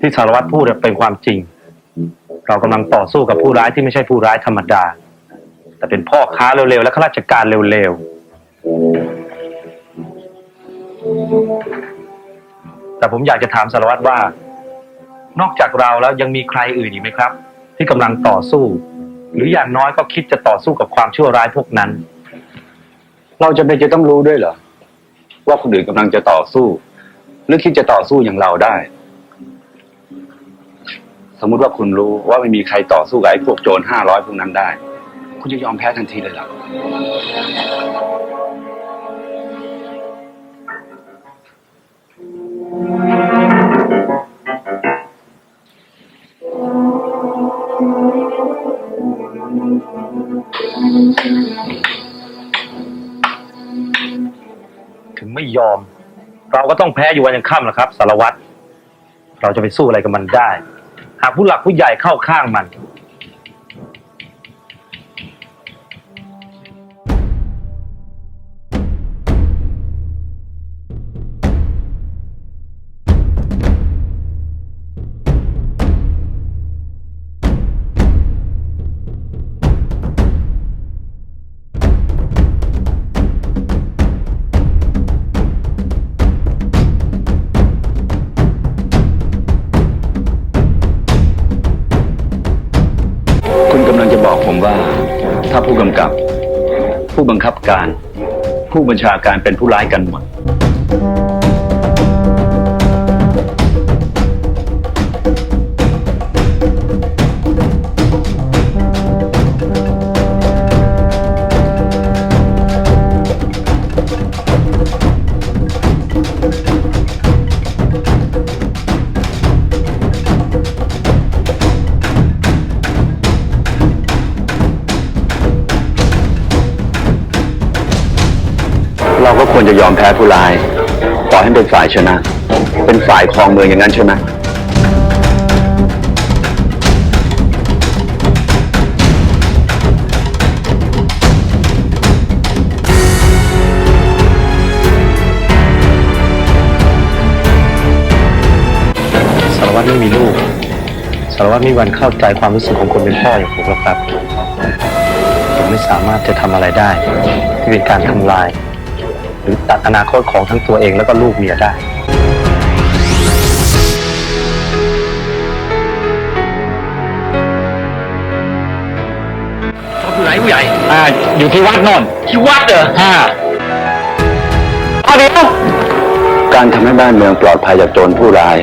ที่สารวัตรพูดเป็นความจริง เรากำลังต่อสู้กับผู้ร้ายที่ไม่ใช่ผู้ร้ายธรรมดา แต่เป็นพ่อค้าเร็วๆ และข้าราชการเร็วๆ แต่ผมอยากจะถามสารวัตรว่า นอกจากเราแล้วยังมีใครอื่นอีกไหมครับ ที่กำลังต่อสู้ หรืออย่างน้อยก็คิดจะต่อสู้กับความชั่วร้ายพวกนั้น เราจะเป็นจะต้องรู้ด้วยเหรอว่าคนอื่นกำลังจะต่อสู้ หรือคิดจะต่อสู้อย่างเราได้ สมมุติว่าคุณรู้ว่าไม่มีใครต่อสู้กับไอ้พวกโจรห้าร้อยพวกนั้นได้ คุณจะยอมแพ้ทันทีเลยหรอถึงไม่ยอม เราก็ต้องแพ้อยู่วันยังค่ำแหละครับ สารวัตรเราจะไปสู้อะไรกับมันได้ หากผู้หลักผู้ใหญ่เข้าข้างมัน ผู้บังคับการ ผู้บัญชาการเป็นผู้ร้ายกันหมด จะยอมแพ้ผู้ร้ายปล่อยให้เป็นฝ่ายชนะ เป็นฝ่ายครองเมืองอย่างนั้นใช่ไหมสารวัตรไม่มีลูก สารวัตรไม่มีวันเข้าใจความรู้สึกของคนเป็นพ่ออย่างผมหรอกครับ ผมไม่สามารถจะทำอะไรได้ ที่เป็นการทำลาย หรือตัดอนาคตของทั้งตัวเองแล้วก็ลูกเมียได้ อยู่ไหนผู้ใหญ่อ่าอยู่ที่วัดโน่นที่วัดเหรอห้าเอาเดี๋ยวการทำให้บ้านเมืองปลอดภัยจากโจรผู้ร้าย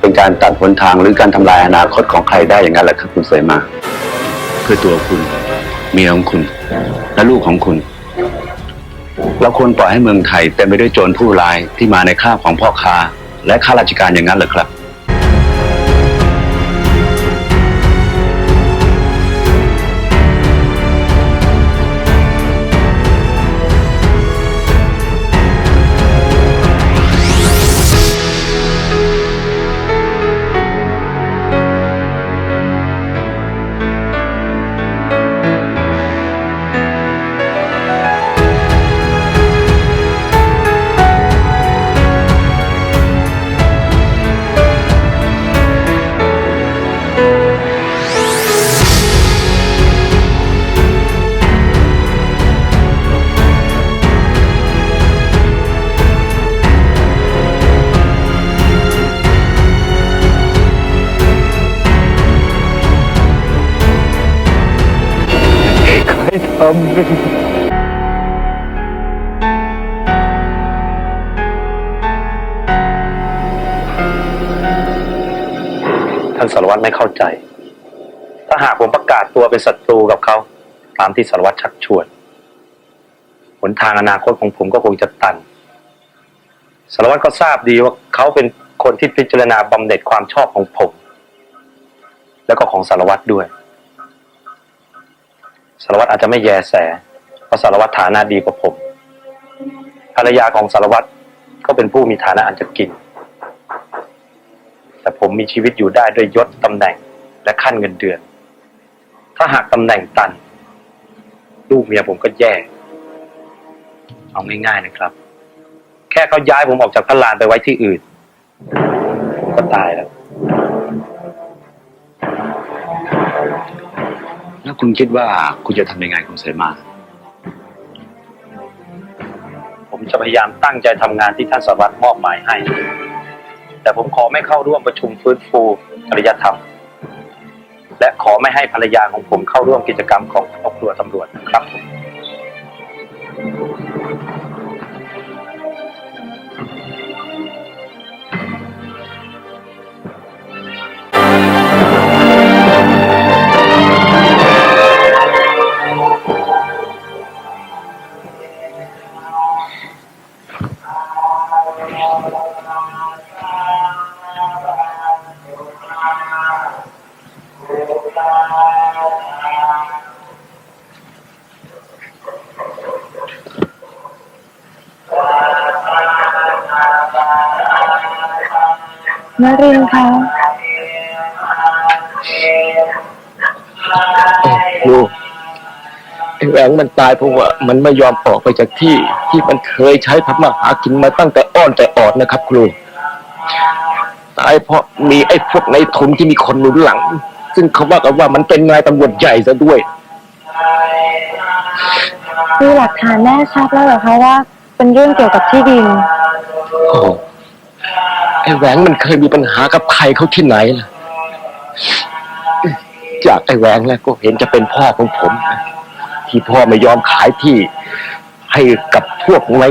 เป็นการตัดหนทางหรือการทำลายอนาคตของใครได้อย่างนั้นแหละครับคุณเสมาเพื่อตัวคุณ เมียของคุณ และลูกของคุณ เราควรปล่อยให้เมืองไทยเต็มไปด้วยโจรผู้ร้ายที่มาในคราบของพ่อค้าและข้าราชการอย่างนั้นเหรอครับ ท่านสารวัตรไม่เข้าใจ ถ้าหากผมประกาศตัวเป็นศัตรูกับเขา ตามที่สารวัตรชักชวน หนทางอนาคตของผมก็คงจะตัน สารวัตรก็ทราบดีว่าเขาเป็นคนที่พิจารณาบำเหน็จความชอบของผม แล้วก็ของสารวัตรด้วย สารวัตรอาจจะไม่แยแสเพราะสารวัตรฐานะดีกว่าผม ภรรยาของสารวัตรก็เป็นผู้มีฐานะอันจะกิน แต่ผมมีชีวิตอยู่ได้ด้วยยศตำแหน่งและขั้นเงินเดือน ถ้าหากตำแหน่งตัน ลูกเมียผมก็แย่ เอาง่ายๆนะครับ แค่ค่เขาย้ายผมออกจากพระลานไปไว้ที่อื่น ผมก็ตายแล้ว คุณคิดว่าคุณจะทำยังไงคุณเสมา ผมจะพยายามตั้งใจทำงานที่ท่านสารวัตรมอบหมายให้ แต่ผมขอไม่เข้าร่วมประชุมฟื้นฟูจริยธรรม และขอไม่ให้ภรรยาของผมเข้าร่วมกิจกรรมของครอบครัวตำรวจนะครับผม นรินทร์คะลูกไอ้แหวงมันตายเพราะว่ามันไม่ยอมออกไปจากที่ ที่มันเคยใช้ทำมาหากินมาตั้งแต่อ้อนแต่ออดนะครับ ครู ตายเพราะมีไอ้พวกในทุนที่มีคนหนุนหลัง ซึ่งเขาว่ากันว่ามันเป็นนายตำรวจใหญ่ซะด้วยมีหลักฐานแน่ชัดแล้วเหรอคะว่า เป็นเรื่องเกี่ยวกับที่ดินโอ้ ไอ้แหวงมันเคยมีปัญหากับใครเขาที่ไหนล่ะ จากไอ้แหวงแล้วก็เห็นจะเป็นพ่อของผม ที่พ่อไม่ยอมขายที่ ให้กับพวกใน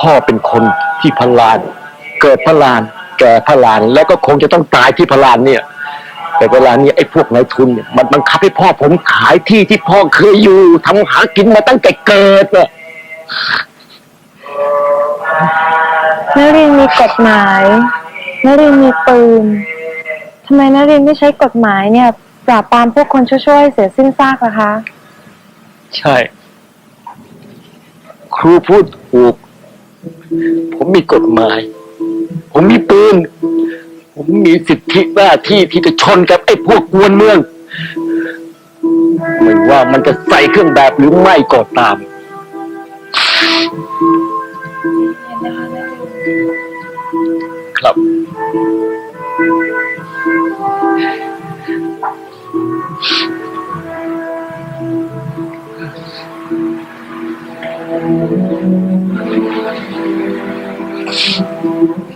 พ่อเป็นคนที่พลาน เกิดพลาน แก่พลาน แล้วก็คงจะต้องตายที่พลานเนี่ย แต่เวลานี้ไอ้พวกนายทุนเนี่ยมันบังคับให้พ่อผมขายที่ที่พ่อเคยอยู่ทำหากินมาตั้งแต่เกิดอะ นรินทร์มีกฎหมายนรินทร์มีปืนทำไมนรินทร์ไม่ใช้กฎหมายเนี่ย ปราบปรามพวกคนชั่วๆเสียสิ้นซากล่ะคะ ใช่ ครูพูดถูก ผมมีกฎหมาย ผมมีปืน ผมมีสิทธิหน้าที่ที่จะชนกับไอ้พวกกวนเมือง ไม่ว่ามันจะใส่เครื่องแบบหรือไม่ก็ตาม ครับข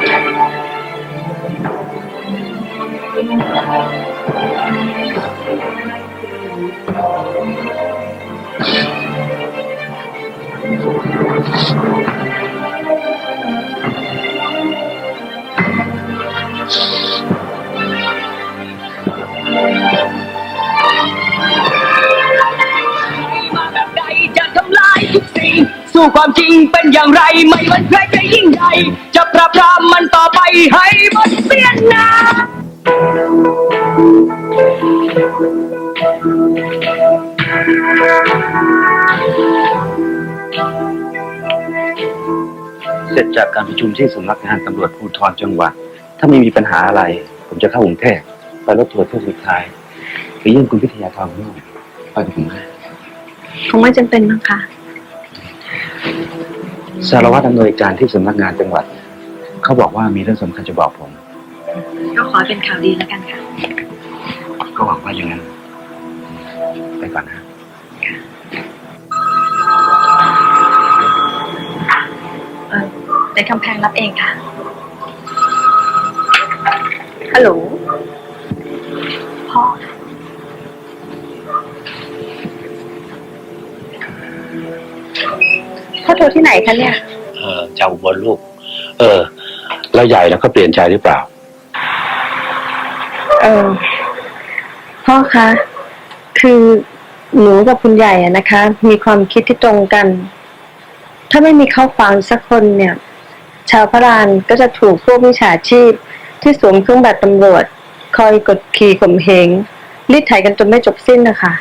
มาแบบใดจะทำลายทุกสิ่ง สู้ความจริงเป็นอย่างไร ไม่มันใครจะยิ่งใหญ่ จะปราบปรามมันต่อไปให้หมดเสียนนา เสร็จจากการประชุมที่สำนักงานตำรวจภูธรจังหวัด ถ้าไม่มีปัญหาอะไร ผมจะเข้ากรุงเทพไปรถทัวร์เที่ยวสุดท้ายไปเยี่ยมคุณพิทยาทองนู่นไปกับผมไหมคงไม่จำเป็นมั้งคะสารวัตรอำนวยการที่สำนักงานจังหวัด เขาบอกว่ามีเรื่องสำคัญจะบอกผม ก็ขอเป็นข่าวดีแล้วกันค่ะ ก็หวังว่าอย่างนั้น ไปก่อนนะ เดี๋ยวคำแพงรับเองค่ะ ฮัลโหล พ่อ พ่อโทรที่ไหนคะเนี่ย เออเจ้าอุบนลูก เออ แล้วใหญ่แล้วก็เปลี่ยนใจหรือเปล่า เออ พ่อคะ คือหนูกับคุณใหญ่อะนะคะ มีความคิดที่ตรงกัน ถ้าไม่มีเข้าฟังสักคนเนี่ย ชาวพระรานก็จะถูกพวกมิจฉาชีพ ที่สวมเครื่องแบบตำรวจ คอยกดขี่ข่มเหงรีดไถกันจนไม่จบสิ้นนะคะ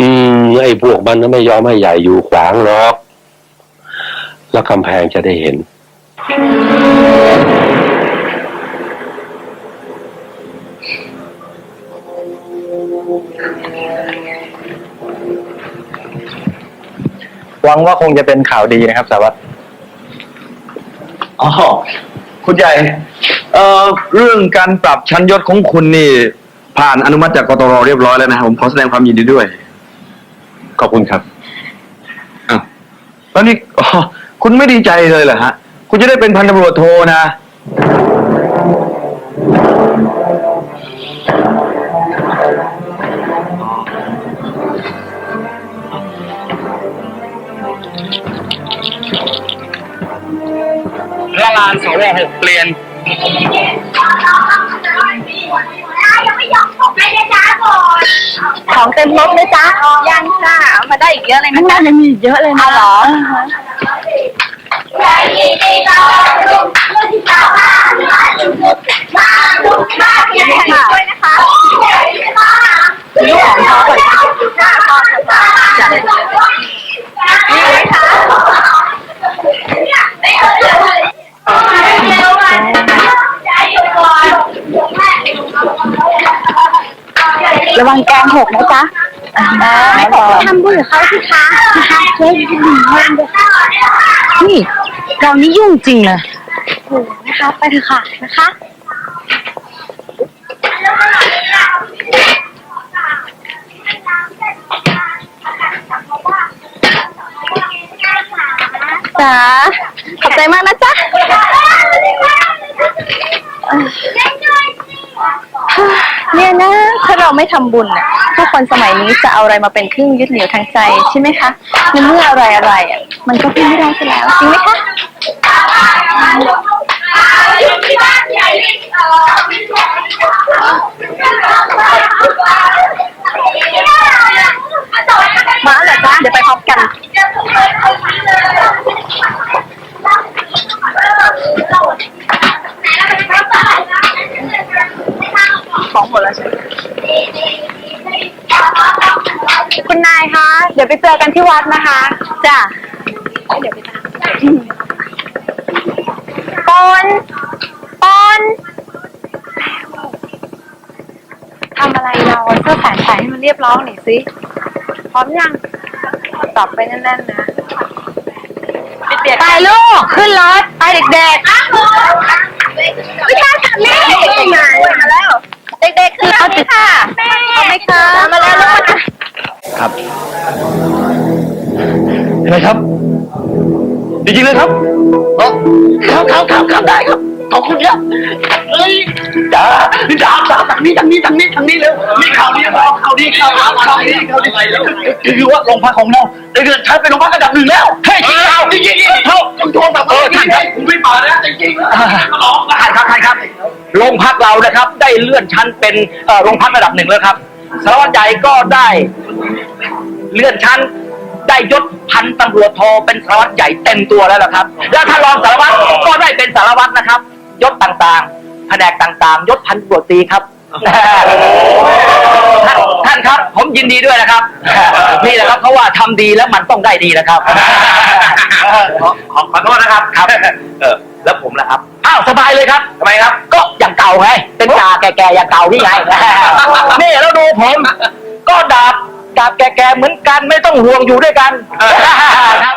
อืมไอ้พวกมันก็ไม่ยอมให้ใหญ่อยู่ขวางหรอก แล้วกำแพงจะได้เห็น หวังว่าคงจะเป็นข่าวดีนะครับสารวัตร อ๋อคุณใหญ่เอ่อเรื่องการปรับชั้นยศของคุณนี่ ผ่านอนุมัติจากกตรเรียบร้อยแล้วนะครับผมขอแสดงความยินดีด้วย ขอบคุณครับอ้าวแล้วนี่อ๋อคุณไม่ดีใจเลยเหรอฮะ คุณจะได้เป็นพันตำรวจโทนะ ละลานสวหกเปลี่ยนยังไม่ยอมส่งให้นะจ๊ะก่อนของเต็มรถไหมจ๊ะยังค่ะเอามาได้อีกเยอะเลยนะจ๊ะยังมีเยอะเลยนะเหรอใครยินดีต้อนรับเมื่อที่สาวมามาลุกมาลุกมาใหญ่ด้วยนะคะใหญ่มากลูกของเขาก่อนค่ะก่อนค่ะจัดเลยนี่เลยค่ะ ระวังแกงหกนะจ๊ะไม่ขอทำบุญกับเขาสิคะนะคะช่วยดีมากเลยนี่เรานี่ยุ่งจริงเลยโอ้นะคะไปเถอะค่ะนะคะจ๋าขอบใจมากนะจ๊ะ เนี่ยนะ ถ้า เราไม่ทำบุญน่ะผู้คนสมัยนี้จะเอาอะไรมาเป็นเครื่องยึดเหนี่ยวทางใจใช่ไหมคะในเมื่ออะไรอะไรอะมันก็พึ่งไม่ได้ซะแล้วจริงไหมคะ ดี๋ยวไปเจอกันที่วัดนะคะจ้ะเดี๋ยวไปตามปอนปอนทำอะไรเราอะเสื้อแขนใส่ให้มันเรียบร้อยหน่อยสิพร้อมยังตอบไปแน่นๆนะไปลูกขึ้นรถไปเด็กๆวิชาขับแม่มาแล้วเด็กๆขึ้นรถค่ะเอาไหมคะมาแล้วลูก ครับเห็นไหมครับ จริงๆเลยครับอ๋อครับครับครับครับได้ครับ ขอบคุณครับเฮ้ยจ้าจ้าจ้าทางนี้ทางนี้ทางนี้ทางนี้เร็วมีข่าวดีครับข่าวดีข่าวดีข่าวดีข่าวดีคือว่าโรงพักของเราได้เลื่อนชั้นเป็นโรงพักระดับหนึ่งแล้วเฮ้ยจริงข่าวจริงจริงเท่าต้องโทรแบบเออท่านครับผมไม่มาแล้วจริงๆมาหลอกท่านครับท่านครับโรงพักเรานะครับ ได้เลื่อนชั้นเป็นเอ่อโรงพักระดับหนึ่งแล้วครับ สารวัตรใหญ่ก็ได้เลื่อนชั้น ได้ยศพันตำรวจโทเป็นสารวัตรใหญ่เต็มตัวแล้วนะครับ แล้วท่านรองสารวัตรก็ได้เป็นสารวัตรนะครับ ยศต่างๆ แผนกต่างๆ ยศพันตำรวจตีครับ ท่านท่านครับ ผมยินดีด้วยนะครับ นี่แหละครับเพราะว่าทำดีแล้วมันต้องได้ดีนะครับขอขอขอโทษนะครับครับ เออแล้วผมล่ะครับอ้าวสบายเลยครับ ทำไมครับ ก็อย่างเก่าไงเป็นจ่าแก่ๆอย่างเก่านี่ไง นี่แล้วดูผม ก็ดาบดาบแก่ๆเหมือนกันไม่ต้องห่วงอยู่ด้วยกันครับ